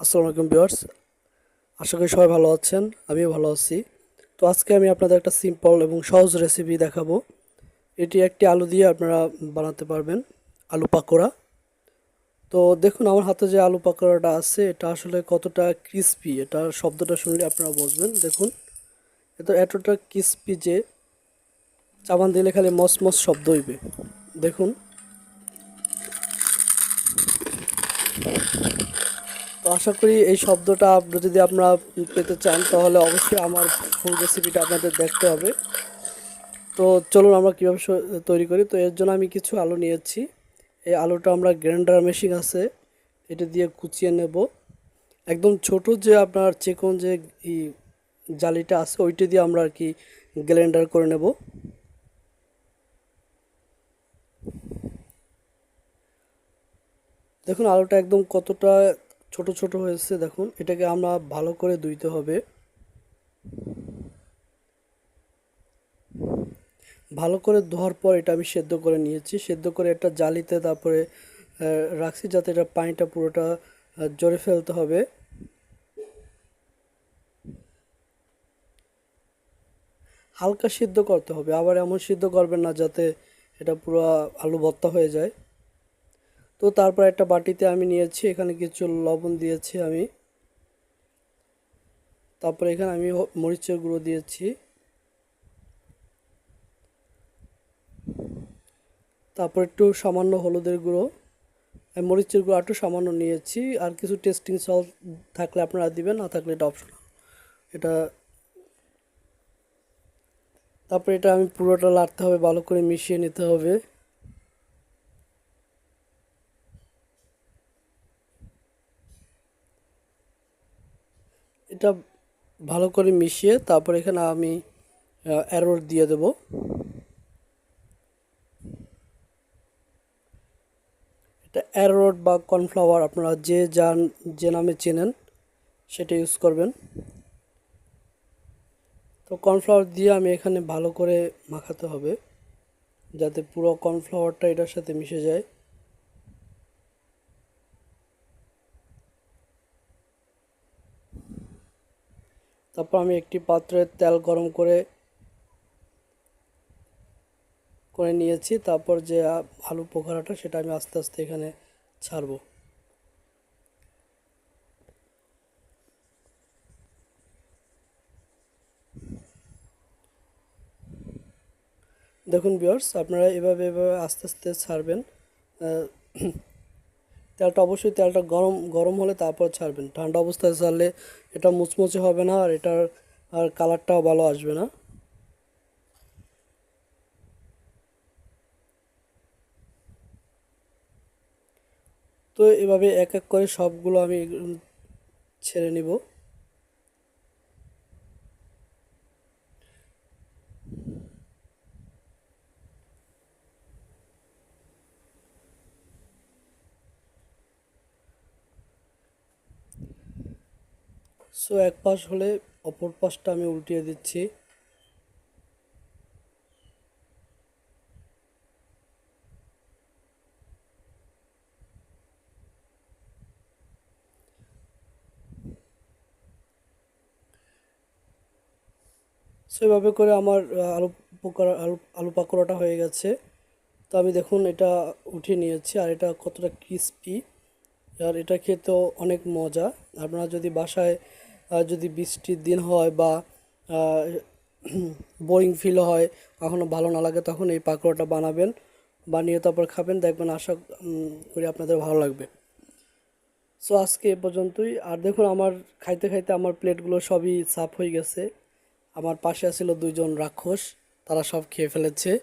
আসসালামু আলাইকুম ভিউয়ার্স। আশা করি সবাই ভালো আছেন, আমিও ভালো আছি। তো আজকে আমি আপনাদের একটা সিম্পল এবং সহজ রেসিপি দেখাবো। এটি একটি আলু দিয়ে আপনারা বানাতে পারবেন, আলু পাকোড়া। তো দেখুন, আমার হাতে যে আলু পাকোড়াটা আছে, এটা আসলে কতটা ক্রিস্পি এটা শব্দটা শুনলে আপনারা বুঝবেন। দেখুন, এটা এতটা ক্রিস্পি যে চাবান দিলে খালি মস মস শব্দ হইবে। দেখুন। তো আশা করি এই শব্দটা যদি আপনারা পেতে চান, তাহলে অবশ্যই আমার ফুল রেসিপিটা আপনাদের দেখতে হবে। তো চলুন আমরা কীভাবে তৈরি করি। তো এর জন্য আমি কিছু আলু নিয়েছি। এই আলুটা আমরা গ্রাইন্ডার মেশিন আছে, এটা দিয়ে কুচিয়ে নেব। একদম ছোট যে আপনার চিকন যে জালিটা আছে, ওইটা দিয়ে আমরা আর কি গ্রাইন্ডার করে নেব। দেখুন আলুটা একদম কতটা ছোট ছোট হয়েছে, দেখুন। এটাকে আমরা ভালো করে ধুইতে হবে। ভালো করে ধোয়ার পর এটা আমি সেদ্ধ করে নিয়েছি। সেদ্ধ করে একটা জালিতে তারপরে রাখছি যাতে এটা পানিটা পুরোটা জড়ে ফেলতে হবে। হালকা সিদ্ধ করতে হবে। আবার এমন সিদ্ধ করবেন না যাতে এটা পুরো আলু ভর্তা হয়ে যায়। তো তারপর একটা বাটিতে আমি নিয়েছি, এখানে কিছু লবণ দিয়েছি আমি। তারপরে এখানে আমি মরিচের গুঁড়ো দিয়েছি। তারপর একটু সামান্য হলুদের গুঁড়ো। আমি মরিচের গুঁড়ো একটু সামান্য নিয়েছি। আর কিছু টেস্টিং সল্ট থাকলে আপনারা দিবেন, না থাকলে এটা অপশনাল এটা তারপরে এটা আমি পুরোটা লাড়তে হবে, ভালো করে মিশিয়ে নিতে হবে। এটা ভালো করে মিশিয়ে তারপর এখানে আমি অ্যারোর দিয়ে দেব। এটা অ্যারোড বা কর্নফ্লাওয়ার আপনারা যে যান, যে নামে চেনেন, সেটা ইউজ করবেন। তো কর্নফ্লাওয়ার দিয়ে আমি এখানে ভালো করে মাখাতে হবে, যাতে পুরো কর্নফ্লাওয়ারটা এটার সাথে মিশে যায়। তারপর আমি একটি পাত্রে তেল গরম করে করে নিয়েছি। তারপর যে আলু পোখারাটা সেটা আমি আস্তে আস্তে এখানে ছাড়বো। দেখুন বিয়ার্স আপনারা এভাবে এভাবে আস্তে আস্তে ছাড়বেন। তেলটা অবশ্যই তেলটা গরম গরম হলে তারপর ছাড়বেন। ঠান্ডা অবস্থায় ছাড়লে এটা মুচমুচে হবে না আর এটার, আর কালারটাও ভালো আসবে না। তো এভাবে এক এক করে সবগুলো আমি ছেড়ে নিব। সো এক পাশ হলে অপর পাশটা আমি উল্টিয়ে দিচ্ছি। সো এভাবে করে আমার আলু পোকোড়া আলু আলু পাকোড়াটা হয়ে গেছে। তো আমি দেখুন এটা উঠিয়ে নিয়েছি আর এটা কতটা ক্রিস্পি আর এটা খেতেও অনেক মজা। আপনারা যদি বাসায় যদি বৃষ্টির দিন হয় বা বোরিং ফিল হয়, কখনো ভালো না লাগে, তখন এই পাকোড়াটা বানাবেন, বানিয়ে তারপর খাবেন, দেখবেন আশা করি আপনাদের ভালো লাগবে। সো আজকে এ পর্যন্তই। আর দেখুন, আমার খাইতে খাইতে আমার প্লেটগুলো সবই সাফ হয়ে গেছে। আমার পাশে ছিল দুইজন রাক্ষস, তারা সব খেয়ে ফেলেছে।